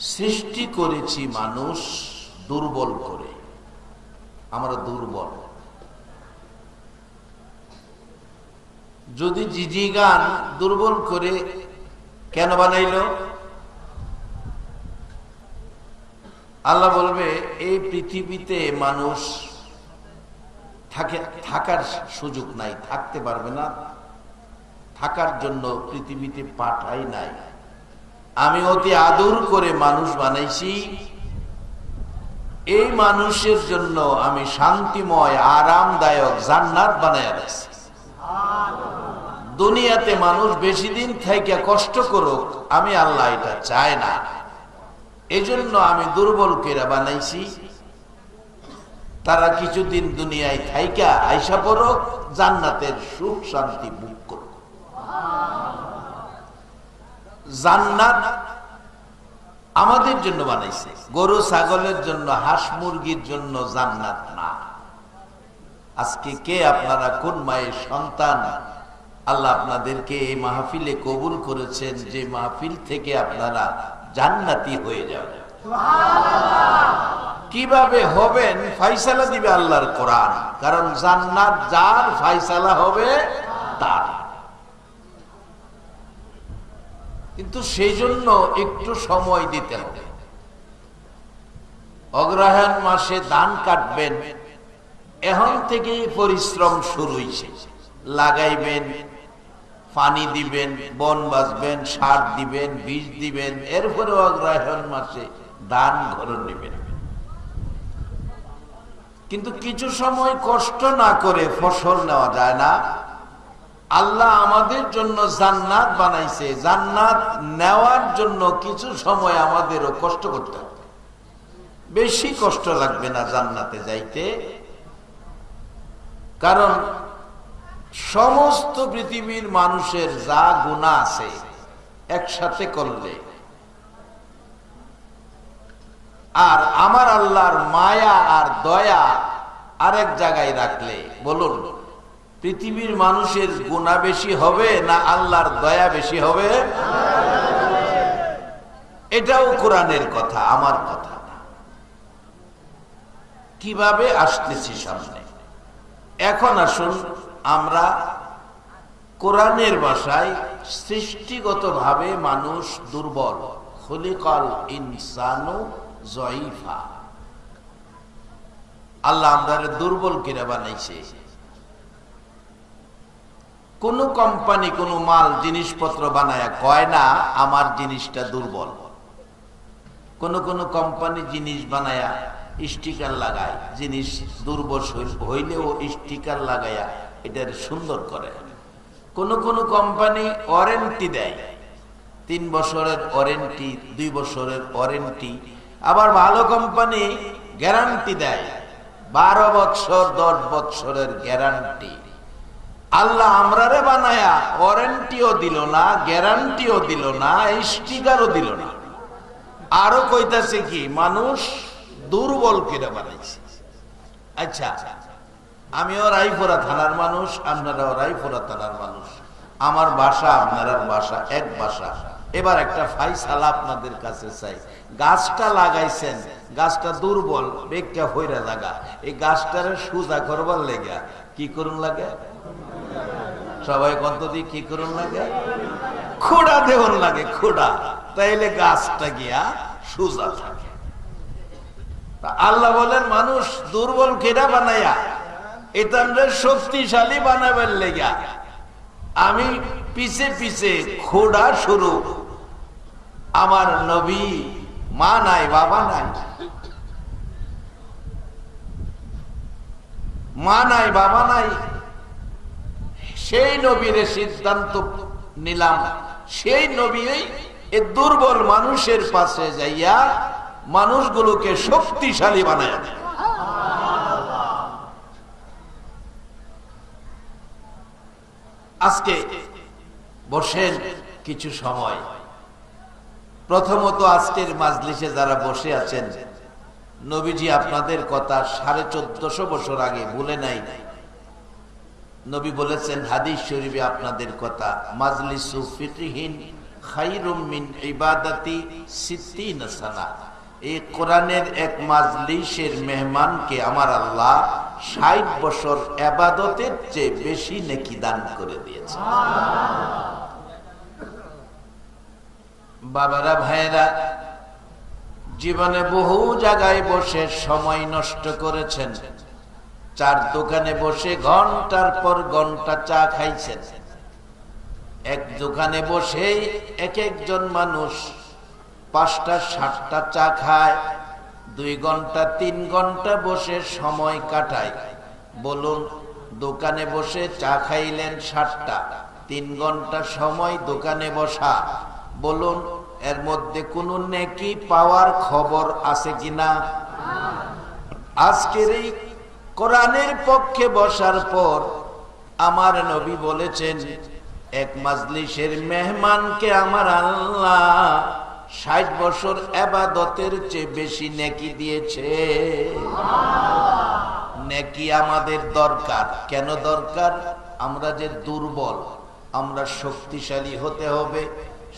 সৃষ্টি করেছি মানুষ দুর্বল করে। আমরা দুর্বল। যদি জিজি গান দুর্বল করে, কেন বানাইলো? আল্লাহ বলবে, এই পৃথিবীতে মানুষ থাকে, থাকার সুযোগ নাই, থাকতে পারবে না। থাকার জন্য পৃথিবীতে পাঠাই নাই। আমি অতি আদর করে মানুষ বানাইছি। এই মানুষের জন্য আমি শান্তিময়, আরামদায়ক জান্নাত বানাইয়া রাখছি দুনিয়াতে মানুষ বেশি দিন থেকে কষ্ট করুক, আমি আল্লাহ এটা চাই না। এজন্য আমি দুর্বল কেরা বানাইছি। তারা কিছুদিন দুনিয়ায় থাইকা আইসা পড়ো জান্নাতের সুখ শান্তি বুক করো জান্নাত আমাদের জন্য বানাইছে। গরু ছাগলের জন্য হাঁস মুরগির জন্য জান্নাত না। আজকে কে আপনারা কোন মায়ের সন্তান? আল্লাহ আপনাদেরকে এই মাহফিলে কবুল করেছেন যে মাহফিল থেকে আপনারা জান্নাতি হয়ে যাবেন। কীভাবে হবেন? ফাইসালা দিবে আল্লাহর কোরআন। কারণ জান্নাত যার ফাইসালা হবে তার কিন্তু সেই জন্য একটু সময় দিতে হবে। অগ্রহায়ণ মাসে ধান কাটবেন, এখন থেকেই পরিশ্রম শুরু হয়েছে লাগাইবেন, পানি দিবেন, বন বাঁচবেন, সার দিবেন, বীজ দিবেন এরপরে অগ্রহায়ণ মাসে ধান ঘরে নেবেন। কিন্তু কিছু সময় কষ্ট না করে ফসল নেওয়া যায় না। আল্লাহ আমাদের জন্য জান্নাত বানাইছে। জান্নাত নেওয়ার জন্য কিছু সময় আমাদেরও কষ্ট করতে হবে। বেশি কষ্ট লাগবে না জান্নাতে যাইতে। কারণ সমস্ত পৃথিবীর মানুষের যা গুণা আছে একসাথে করলে। আর আমার আল্লাহর মায়া আর দয়া আরেক জায়গায় রাখলে, বলুন। পৃথিবীর মানুষের গুণা বেশি হবে না আল্লাহর দয়া বেশি হবে? এটাও কোরআনের কথা, আমার কথা। কীভাবে আসতেছি সামনে? এখন আসুন আমরা কোরআনের ভাষায় সৃষ্টিগতভাবে মানুষ দুর্বল। খলিকল ইনসানু জয়ীফা। আল্লাহ আমরা দুর্বল কিরা বানাইছে? কোন কোম্পানি, কোন মাল জিনিসপত্র বানায়, কয় না, আমার জিনিসটা দুর্বল কোন কোন কোম্পানি জিনিস বানায়া, স্টিকার লাগায়, জিনিস দুর্বল হইলেও স্টিকার লাগায়া এটার সুন্দর করে। কোন কোন কোম্পানি ওয়ারেন্টি দেয়, তিন বছরের ওয়ারেন্টি, দুই বছরের ওয়ারেন্টি। আবার ভালো কোম্পানি গ্যারান্টি দেয়, বারো বছর, দশ বছরের গ্যারান্টি। আল্লাহ আমরারে বানায়া ওয়ারেন্টিও দিল না, গ্যারান্টিও দিল না স্টিকারও দিল না। আরও কইতাছে কি, মানুষ দুর্বল কিনা বানাইছে। আচ্ছা আমিও রাইফোরা থানার মানুষ, আপনারাও রাইফোরা থানার মানুষ। আমার বাসা আপনার বাসা, এক বাসা। এবার একটা ফাইসালা আপনাদের কাছে চাই। গাছটা লাগাইছেন, গাছটা দুর্বল, বেগটা হইরা লাগা। এই গাছটারে সুজা করবার লেগা কি করুন লাগে? সবাই কত দিয়ে কি করুন লাগে? খোড়া দেওয়ার লাগে, খোড়া। তাইলে গাছটা গিয়া সুজা থাকে। আল্লাহ বলেন, মানুষ দুর্বল কেডা বানাইয়া? এটা শক্তিশালী বানাবেন লেগা। আমি পিছে পিছে খোড়া শুরু। আমার নবী মা নাই, বাবা নাই। মা নাই, বাবা নাই। সেই নবীর সিদ্ধান্ত নিলাম। সেই নবী দুর্বল মানুষের পাশে যাইয়া মানুষগুলোকে শক্তিশালী বানায় আজকে বসেন কিছু সময়। প্রথমত আজকের মাজলিসে যারা বসে আছেন, নবীজি আপনাদের কথা সাড়ে চোদ্দশো বছর আগে ভুলে নাই। নবী বলেছেন, হাদিস শরীফে আপনাদের কথা, মাজলিস সুফিকহীন খাইরুম মিন ইবাদাতি সিদ্দিন সানা। এই কোরআনের এক মাজলিসের মেহমানকে আমার আল্লাহ ষাট বছর আবাদতের চেয়ে বেশি নেকি দান করে দিয়েছে বাবারা, ভাইয়েরা, জীবনে বহু জায়গায় বসে সময় নষ্ট করেছেন। চার দোকানে বসে ঘণ্টার পর ঘণ্টা চা খাইছেন। এক দোকানে বসেই এক একজন মানুষ পাঁচটা, সাতটা চা খায়, দুই ঘণ্টা, তিন ঘণ্টা বসে সময় কাটায়। বলুন, দোকানে বসে চা খাইলেন সাতটা, তিন ঘণ্টা সময় দোকানে বসা। বলুন, এর মধ্যে কোনো নেকি পাওয়ার খবর আছে কিনা? আজকের এই কোরআনের পক্ষে বসার পর আমার নবী বলেছেন, এক মাজলিসের মেহমানকে আমার আল্লাহ ষাট বছর আবাদতের চেয়ে বেশি নেকি দিয়েছে। নেকি আমাদের দরকার। কেন দরকার? আমরা যে দুর্বল, আমরা শক্তিশালী হতে হবে।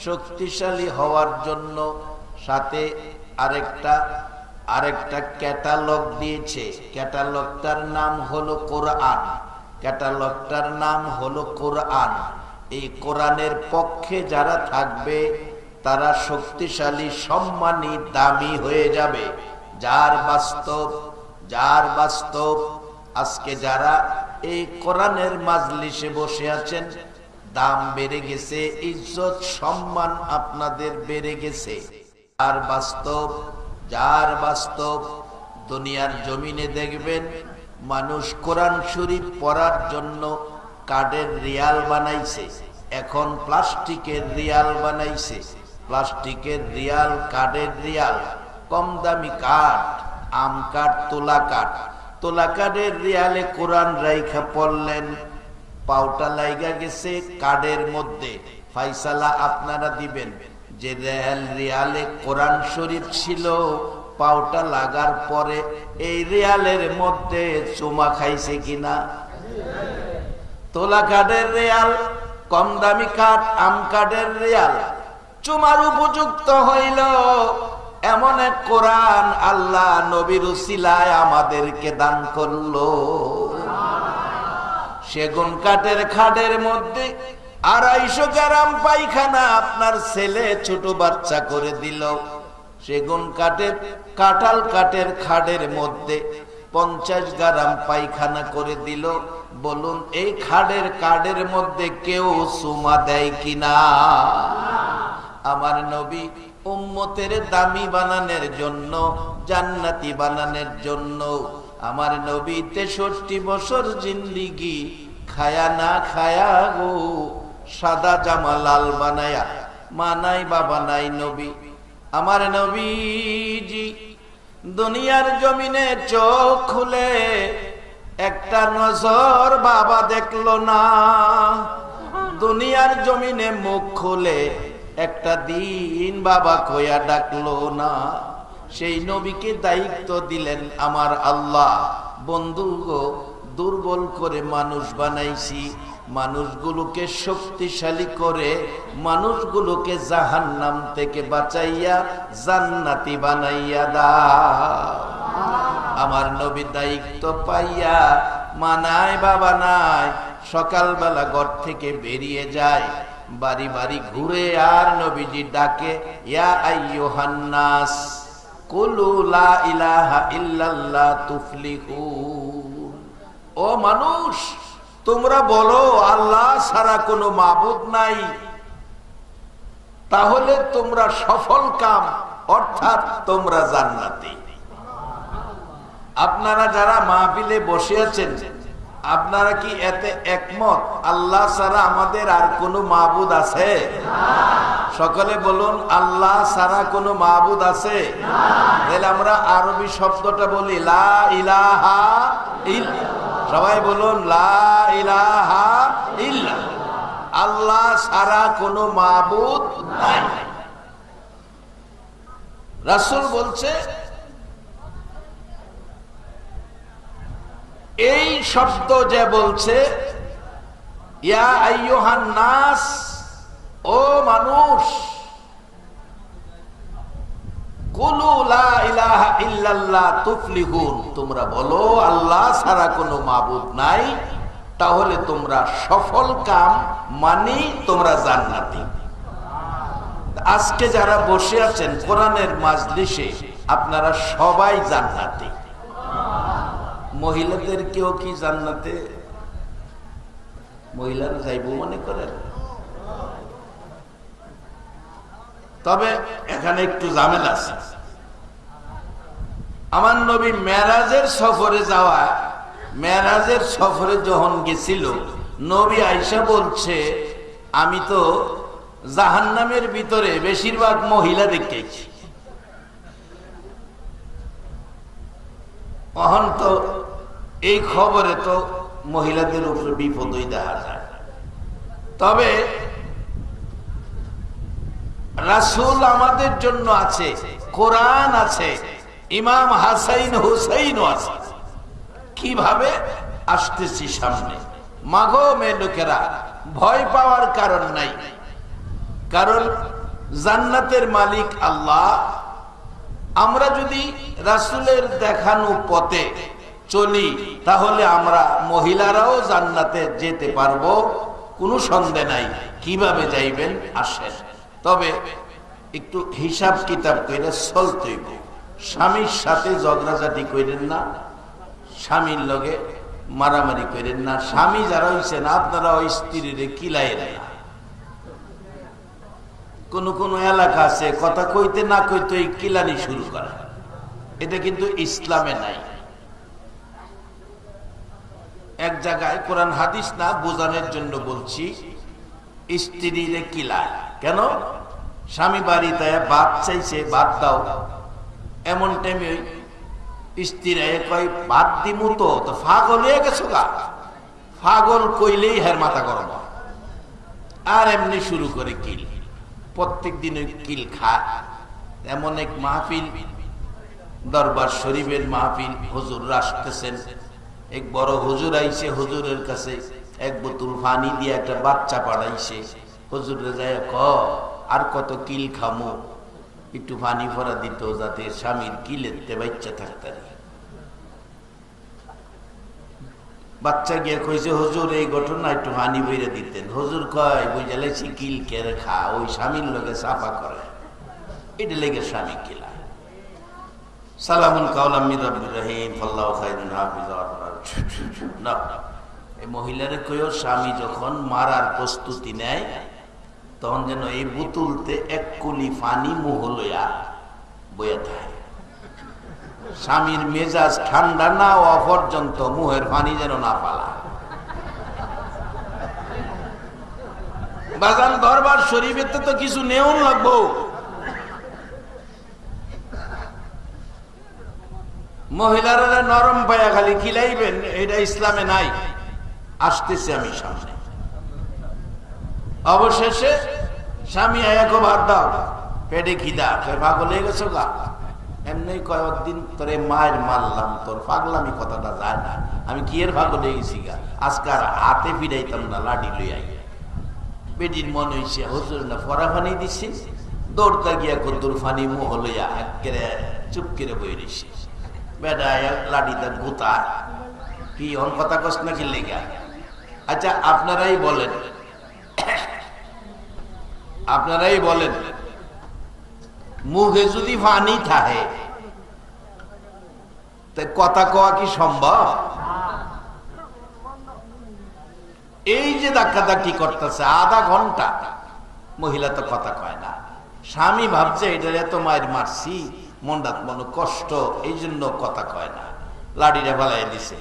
শক্তিশালী হওয়ার জন্য সাথে আরেকটা আরেকটা ক্যাটালগ দিয়েছে। ক্যাটালগটার নাম হলো কোরআন। ক্যাটালগটার নাম হলো কোরআন। এই কোরআনের পক্ষে যারা থাকবে, তারা শক্তিশালী, সম্মানী, দামি হয়ে যাবে। যার বাস্তব যার বাস্তব। আজকে যারা এই কোরআনের মাজলিসে বসে আছেন, দাম বেড়ে গেছে, ইজ্জত, সম্মান আপনাদের বেড়ে গেছে। আর বাস্তব যার বাস্তব দুনিয়ার জমিনে দেখবেন, মানুষ কোরআন শরীফ পড়ার জন্য কাঠের রিয়াল বানাইছে, এখন প্লাস্টিকের রিয়াল বানাইছে। প্লাস্টিকের রিয়াল, কাঠের রিয়াল, কম দামি কাঠ, আম কাঠ, তোলা কাঠ। তোলা কাঠের রিয়ালে কোরআন রাইখা পড়লেন পাউটা লাইগা গেছে কার্ডের মধ্যে। ফাইসালা আপনারা দিবেন। যে রেল রিয়ালে কোরআন শরীফ ছিল পাউটা লাগার পরে এই রিয়ালের মধ্যে চুমা খাইছে কিনা? তোলা কাঠের রিয়াল কম দামি কাঠ আম কাঠের রিয়াল, চুমার উপযুক্ত হইল। এমন এক কোরআন আল্লাহ নবীর উসিলায় আমাদেরকে দান করল। সেগুন কাঠের খাটের মধ্যে আড়াইশো গ্রাম পায়খানা আপনার ছেলে ছোট বাচ্চা করে দিল। সেগুন কাঠের, কাঁঠাল কাঠের খাড়ের মধ্যে পঞ্চাশ গ্রাম পায়খানা করে দিল। বলুন, এই খাড়ের কার্ডের মধ্যে কেউ সুমা দেয় কিনা? আমার নবী উম্মতের দামি বানানোর জন্য, জান্নাতি বানানোর জন্য, আমার নবী তেষট্টি বছর জিন্দিগি খায়া না খায়া গো। সাদা জামা লাল বানায়া। মানাই বাবা নাই, নবী। আমার নবীজি দুনিয়ার জমিনে চোখ খুলে একটা নজর বাবা দেখল না। দুনিয়ার জমিনে মুখ খুলে একটা দিন বাবা কয়া ডাকলো না। সেই নবীকে দায়িত্ব দিলেন, আমার আল্লাহ, বন্ধু গো, দুর্বল করে মানুষ বানাইছি। মানুষগুলোকে শক্তিশালী করে মানুষগুলোকে জাহান নাম থেকে বাঁচাইয়া জান্নাতি বানাইয়া দা আমার নবী দায়িত্ব পাইয়া মানায়, বাবা নাই। সকালবেলা ঘর থেকে বেরিয়ে যায়, বাড়ি বাড়ি ঘুরে আর নবীজি ডাকে, ইয়া আইয়ুহান্নাস ইলাহা ইল্লাল্লাহ তুফলিহুন। ও মানুষ তোমরা বলো, আল্লাহ ছাড়া কোনো মাবুদ নাই। তাহলে তোমরা সফল কাম, অর্থাৎ তোমরা জান্নাতি। আপনারা যারা মাহফিলে বসে আছেন, আপনারা কি এতে একমত? আল্লাহ ছাড়া আমাদের আর কোনো মাহবুদ আছে? সকলে বলুন, আল্লাহ ছাড়া কোনো মাহবুদ আছে? আমরা আরবি শব্দটা বলি, লা ইলাহা ইল সবাই বলুন, লা ইলাহা ইল্লা আল্লাহ ছাড়া কোনো মাহবুদ নাই। রাসূল বলছে, এই শব্দ যে বলছে, ইয়া আইয়ুহান নাস, ও মানুষ কুলু লা ইলাহা ইল্লাল্লাহ তুফলিহুন তোমরা বলো, আল্লাহ ছাড়া কোনো মাবুদ নাই। তাহলে তোমরা সফল কাম মানি তোমরা জান্নাতি। আজকে যারা বসে আছেন, কোরআনের মাজলিসে আপনারা সবাই জান্নাতি। মহিলাদের কেউ কি জান্নাতে? মহিলারা যাইব মনে করেন? তবে এখানে একটু ঝামেলা আছে। আমার নবী মেরাজের সফরে যাওয়া, মেরাজের সফরে যখন গেছিল, নবী আইসা বলছে, আমি তো জাহান্নামের ভিতরে বেশিরভাগ মহিলা দেখেছি। অহন তো এই খবরে তো মহিলাদের উপরে বিপদই দেখা যায়। তবে রাসুল আমাদের জন্য আছে, কোরআন আছে, ইমাম হাসাইন হুসাইন আছে। কীভাবে? আসতেছি সামনে। মাগো মেয়ে লোকেরা, ভয় পাওয়ার কারণ নাই। কারণ জান্নাতের মালিক আল্লাহ। আমরা যদি রাসুলের দেখানো পথে চলি, তাহলে আমরা মহিলারাও জান্নাতে যেতে পারব। কোনো সন্দেহ নাই। কীভাবে যাইবেন? আসেন। তবে একটু হিসাব কিতাব করে চলতেই স্বামীর সাথে ঝগড়াঝাটি করেন না, স্বামীর লগে মারামারি করেন না। স্বামী যারা হইছেন আপনারা ওই স্ত্রীর কিলাই না। কোন কোন এলাকা আছে, কথা কইতে না কইতে এই কিলানি শুরু করা। এটা কিন্তু ইসলামে নাই। এক জায়গায় কোরআন হাদিস না, বোঝানোর জন্য বলছি, স্ত্রীরে কিলায়। কেন? স্বামী বাড়িতে বাদ চাইছে বাদ দাও। এমন টাইমে স্ত্রীরা কয় বাদ দিমু তো তো ফাগল হয়ে গেছো গা। ফাগল কইলেই হের মাথা গরম আর এমনি শুরু করে কিল। প্রত্যেক দিন কিল খায়। এমন এক মাহফিল, দরবার শরীফের মাহফিল, হুজুর আসতেছেন। এক বড় হুজুর আইছে, হুজুরের কাছে এক বোতল পানি দিয়ে একটা বাচ্চা পাঠাইছে। হুজুরে যায় ক আর কত কিল খামো? একটু পানি ভরা দিত যাতে স্বামীর কিলেতে বাচ্চা থাকতে বাচ্চা গিয়ে কইছে, হুজুর, এই ঘটনা একটু হানি বইরে দিতেন। হুজুর কয় বুঝালেছি কিল কেড়ে খা, ওই স্বামীর লোকে সাফা করে। এটা লেগে স্বামী কিলা। সালামুল কাউলাম মিরাবির রহিম ফল্লাহ খাইরুন হাফিজ। না, এই মহিলারে কইও, স্বামী যখন মারার প্রস্তুতি নেয় তখন যেন এই বুতুলতে এক কুলি পানি মুহ লইয়া বইয়া থাকে। স্বামীর মেজাজ ঠান্ডা না হওয়া পর্যন্ত মুহের পানি যেন না পালা। বাগান দরবার শরীফের তো কিছু নেওন লাগবো। মহিলারা নরম পায়া খালি খিলাইবেন, এটা ইসলামে নাই। আসতেছে আমি সামনে। অবশেষে স্বামী এক ভাত দাও। পেটে খিদা পাগল হয়ে গেছো গা। এমনি কয়েকদিন তোরে মায়ের মারলাম, তোর পাগলামি কথাটা যায় না। আমি কি এর ভাগ হয়ে গেছি গা? আজকার হাতে ফিরাইতাম না লাডি লই আই বেটির মন হইছে, হুজুর, না ফরা ফানি দিছি? দৌড়তা গিয়া কদ্দুর ফানি মোহ লইয়া একেরে চুপ করে বই রইছে। বেটা লাডিটা গুতা কি, অন কথা কস না কি লেগা? আচ্ছা আপনারাই বলেন। আপনারাই বলেন, মুখে যদি পানি থাকে কথা কওয়া কি সম্ভব? এই যে ধাক্কা ধাক্কি করতেছে, আধা ঘণ্টা, মহিলা তো কথা কয় না। স্বামী ভাবছে, এটার এত মায়ের মারছি মন্ডাত মনে কষ্ট, এই জন্য কথা কয় না। লাডিটা ফেলাই দিছে।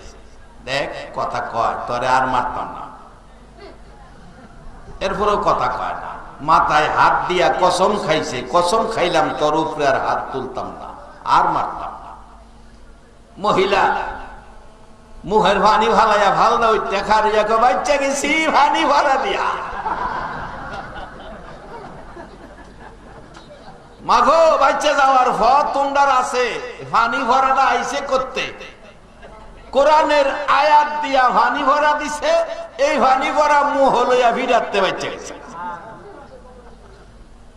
দেখ, কথা কয়, তরে আর মারতাম না। এরপরেও কথা কয় না। মাথায় হাত দিয়া কসম খাইছে, কসম খাইলাম তোর উপরে আর হাত তুলতাম না, আর মারতাম না। মহিলা, মুহের ভানি ভালাইয়া ভালো না ওই টেকার ইয়াকে বাচ্চা গেছি, ভানি ভাড়া দিয়া। মাঘো বাচ্চা যাওয়ার ফত তোমরার আছে, ভানি ভরাটা আইসে করতে। কোরআনের আয়াত দিয়া ভানি ভরা দিছে, এই ভানি ভরা মুহ লইয়া ভিড়াতে বাচ্চা গেছে।